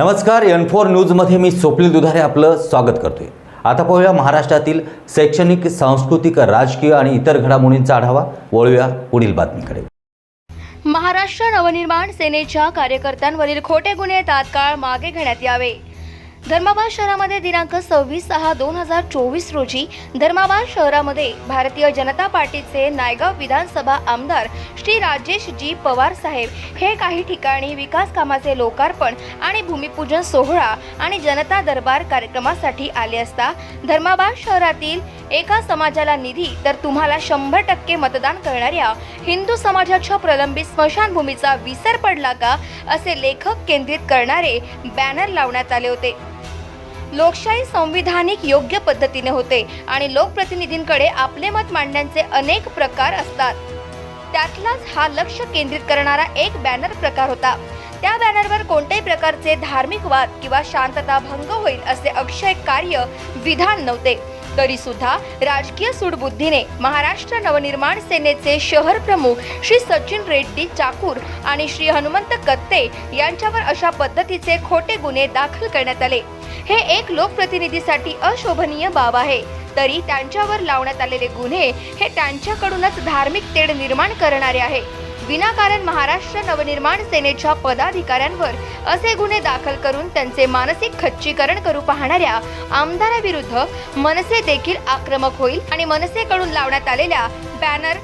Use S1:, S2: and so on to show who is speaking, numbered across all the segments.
S1: नमस्कार N four न्यूजमध्ये मी स्वप्नील दुधारे आपलं स्वागत करतोय. आता पाहूया महाराष्ट्रातील शैक्षणिक सांस्कृतिक राजकीय आणि इतर घडामोडींचा आढावा. वळूया पुढील बातमीकडे.
S2: महाराष्ट्र नवनिर्माण सेनेच्या कार्यकर्त्यांवरील खोटे गुन्हे तात्काळ मागे घेण्यात यावे. धर्माबाद शहरामध्ये दिनांक सव्वीस सहा दोन हजार चोवीस रोजी धर्माबाद शहरामध्ये भारतीय जनता पार्टीचे नायगाव विधानसभा आमदार श्री राजेश जी पवार साहेब हे काही ठिकाणी विकास कामाचे लोकार्पण आणि भूमिपूजन सोहळा आणि जनता दरबार कार्यक्रमासाठी आले असता धर्माबाद शहरातील एका समाजाला निधी तर तुम्हाला शंभर टक्के मतदान करणाऱ्या हिंदू समाजाच्या प्रलंबित स्मशानभूमीचा विसर पडला का असे लेखक केंद्रित करणारे बॅनर लावण्यात आले होते. लोकशाही संविधानिक योग्य पद्धतीने होते आणि लोकप्रतिनिधींकडे आपले मत मांडण्याचे अनेक प्रकार असतात. त्यातलाच हा लक्ष केंद्रित करणारा एक बॅनर प्रकार होता. त्या बॅनरवर कोणत्याही प्रकारचे धार्मिक वाद किंवा शांतता भंग होईल असे अक्षय कार्य विधान नव्हते. तरी सुद्धा राजकीय सूडबुद्धीने महाराष्ट्र नवनिर्माण सेनेचे शहर प्रमुख श्री सचिन रेड्डी चाकूर आणि श्री हनुमंत कत्ते यांच्यावर अशा पद्धतीचे खोटे गुन्हे दाखल करण्यात आले. हे एक लोकप्रतिनिधीसाठी अशोभनीय बाब आहे. तरी त्यांच्यावर लावण्यात आलेले गुन्हे हे त्यांच्याकडूनच धार्मिक तेढ निर्माण करणारे आहे. विनाकारण महाराष्ट्र नवनिर्माण सेनेच्या पदाधिकाऱ्यांवर असे गुन्हे दाखल करून त्यांचे मानसिक खच्चीकरण करू पाहणाऱ्या आमदाराविरुद्ध मनसे देखील आक्रमक होईल आणि मनसेकडून लावण्यात आलेल्या बॅनर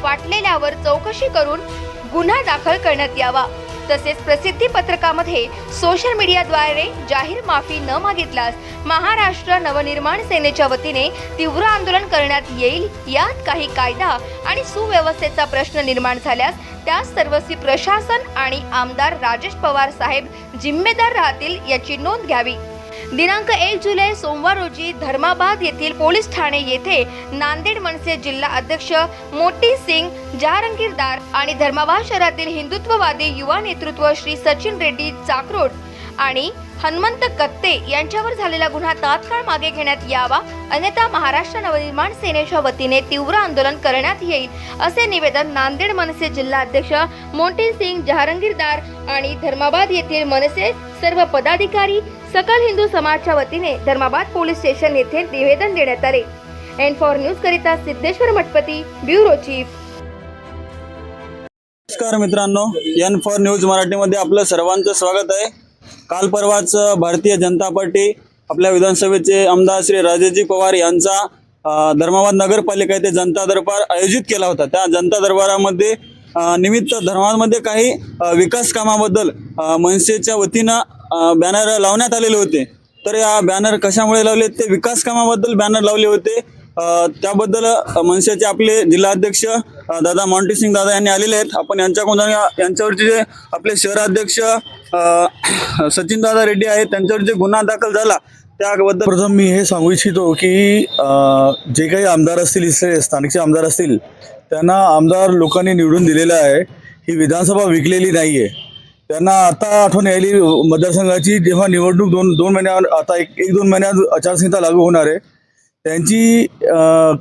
S2: वाटलेल्यावर चौकशी करून गुन्हा दाखल करण्यात यावा. तसेच प्रसिद्धी पत्रकामध्ये सोशल मीडियाद्वारे जाहीर माफी न मागितल्यास महाराष्ट्र नवनिर्माण सेनेच्या वतीने तीव्र आंदोलन करण्यात येईल यात काही कायदा आणि सुव्यवस्थेचा प्रश्न निर्माण झाल्यास त्यास सर्वस्वी प्रशासन आणि आमदार राजेश पवार साहेब जिम्मेदार राहतील याची नोंद घ्यावी. दिनांक एक जुलै सोमवार रोजी धर्माबाद येथील पोलीस ठाणे येथे नांदेड मनसे जिल्हा अध्यक्ष मोटी सिंग जहारंगीरदार आणि धर्माबाद शहरातील हिंदुत्ववादी युवा नेतृत्व श्री सचिन रेड्डी चाकरोड आणि हनुमंत कत्ते यांच्यावर झालेला गुन्हा तात्काळ मागे घेण्यात यावा अन्यथा महाराष्ट्र नवनिर्माण सेनेच्या वतीने तीव्र आंदोलन करण्यात येईल असे निवेदन नांदेड मनसे जिल्हा अध्यक्ष मोटी सिंग जहारंगीरदार आणि धर्माबाद येथील मनसे सर्व पदाधिकारी सकल हिंदू समाजच्या वतीने धर्माबाद पोलीस स्टेशन येथे निवेदन देण्यात आले. एन फॉर न्यूज करिता सिद्धेश्वर मठपती ब्युरो चीफ.
S3: नमस्कार मित्रांनो एन फॉर न्यूज मराठीमध्ये आपलं सर्वांचं स्वागत आहे. काल परवाच भारतीय जनता पार्टी आपल्या विधानसभेचे आमदार श्री राजेजी पवार यांचा धर्माबाद नगरपालिका येथे जनता दरबार आयोजित केला होता. त्या जनता दरबारामध्ये निमित्त धर्मामध्ये काही विकास कामाबद्दल मनसेच्या वतीनं बॅनर लावण्यात आलेले होते. तर या बॅनर कशामुळे लावले? ते विकास कामाबद्दल बॅनर लावले होते. त्याबद्दल मनसेचे आपले जिल्हाध्यक्ष दादा मॉन्टी सिंग दादा यांनी आलेले आहेत. आपण यांच्याकडून जाणूया. यांच्यावरचे जे आपले शहराध्यक्ष सचिन दादा रेड्डी आहेत त्यांच्यावर जे गुन्हा दाखल झाला त्याबद्दल
S4: प्रथम मी हे सांगू इच्छितो की जे काही आमदार असतील इथले स्थानिकचे आमदार असतील त्यांना आमदार लोकांनी निवडून दिलेलं आहे. ही विधानसभा विकलेली नाही आहे त्यांना आता आठवण यायली मतदारसंघाची जेव्हा निवडणूक दोन दोन महिन्या आता एक एक दोन महिन्यात आचारसंहिता लागू होणार आहे. त्यांची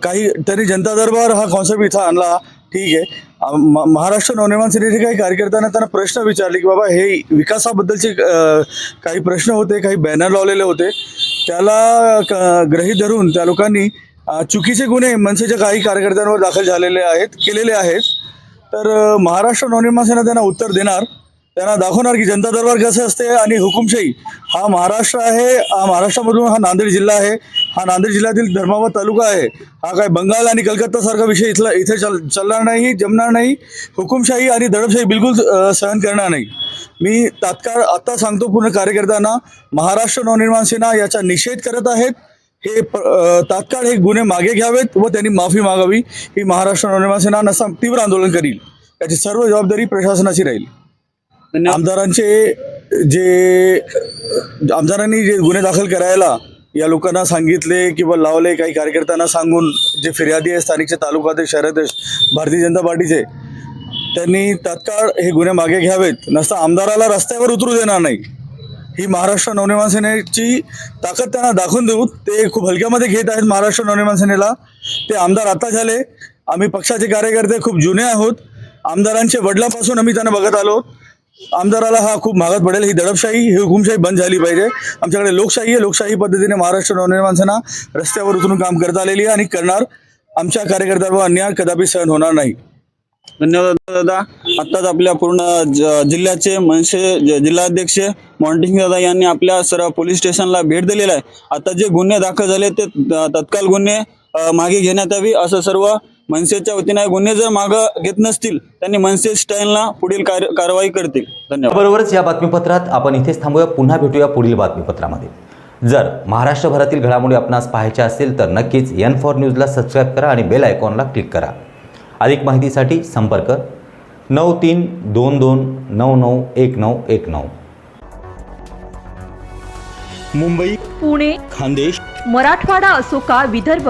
S4: काही त्यांनी जनता दरबार हा कॉन्सेप्ट इथं आणला. ठीक आहे. म- महाराष्ट्र नवनिर्माण सेनेचे काही कार्यकर्त्यांना त्यांना प्रश्न विचारले की बाबा हे विकासाबद्दलचे काही प्रश्न होते काही बॅनर लावलेले होते. त्याला क- धरून त्या लोकांनी चुकीचे गुन्हे मनसेच्या काही कार्यकर्त्यांवर दाखल झालेले आहेत केलेले आहेत. तर महाराष्ट्र नवनिर्माण सेना त्यांना उत्तर देणार. त्यांना दाखवणार की जनता दरबार कसं असते आणि हुकुमशाही. हा महाराष्ट्र आहे हा महाराष्ट्रामधून हा नांदेड जिल्हा आहे. हा नांदेड जिल्ह्यातील धर्माबाद तालुका आहे. हा काय बंगाल आणि कलकत्तासारखा विषय इथला इथे चल चालणार नाही जमणार नाही. हुकुमशाही आणि दडपशाही बिलकुल सहन करणार नाही. मी तात्काळ आत्ता सांगतो पूर्ण कार्यकर्त्यांना महाराष्ट्र नवनिर्माण सेना याचा निषेध करत आहेत. हे प- तात्काळ हे गुन्हे मागे घ्यावेत व त्यांनी माफी मागावी. ही महाराष्ट्र नवनिर्माण सेना नसा तीव्र आंदोलन करील. याची सर्व जबाबदारी प्रशासनाची राहील. आमदारांचे जे आमदारांनी जे गुन्हे दाखल करायला या लोकांना सांगितले किंवा लावले काही कार्यकर्त्यांना सांगून जे फिर्यादी आहे स्थानिकचे तालुकाध्यक्ष शहराध्यक्ष भारतीय जनता पार्टीचे त्यांनी तत्काळ हे गुन्हे मागे घ्यावेत. नसता आमदाराला रस्त्यावर उतरू देणार नाही. ही महाराष्ट्र नवनिर्माण सेनेची ताकद त्यांना दाखवून देऊ ते खूप हलक्यामध्ये घेत आहेत महाराष्ट्र नवनिर्माण सेनेला. ते आमदार आता झाले. आम्ही पक्षाचे कार्यकर्ते खूप जुने आहोत. आमदारांचे वडिलांपासून आम्ही त्यांना बघत आलो. आमदाराला हा खूप महागात पडेल. ही दडपशाही ही हुकुमशाही बंद झाली पाहिजे. आमच्याकडे लोकशाही आहे. लोकशाही पद्धतीने महाराष्ट्र नवनिर्माण सेना रस्त्यावर उतरून काम करता आलेली आहे आणि करणार आमच्या कार्यकर्त्यांवर अन्याय कदापि सहन होणार नाही.
S3: धन्यवाद दादा. आत्ताच आपल्या पूर्ण जिल्ह्याचे मनसे जिल्हाध्यक्ष मॉन्टिंग दादा यांनी आपल्या सर्व पोलीस स्टेशनला भेट दिलेला आहे. आता जे गुन्हे दाखल झाले ते तत्काल गुन्हे मागे घेण्यात यावी असं सर्व मनसेच्या वतीने गुन्हे जर मागं घेत नसतील त्यांनी मनसे स्टाईलला पुढील कार्य कारवाई करतील. धन्यवाद.
S1: बरोबरच या बातमीपत्रात आपण इथेच थांबूया. पुन्हा भेटूया पुढील बातमीपत्रामध्ये. जर महाराष्ट्रभरातील घडामोडी आपणास पाहायच्या असतील तर नक्कीच एन फॉर न्यूजला सबस्क्राईब करा आणि बेल आयकॉनला क्लिक करा. अधिक माहितीसाठी संपर्क नऊ तीन दोन दोन नऊ नऊ एक नऊ एक नऊ. मुंबई
S5: पुणे
S1: खानदेश
S5: मराठवाडा असो का विदर्भ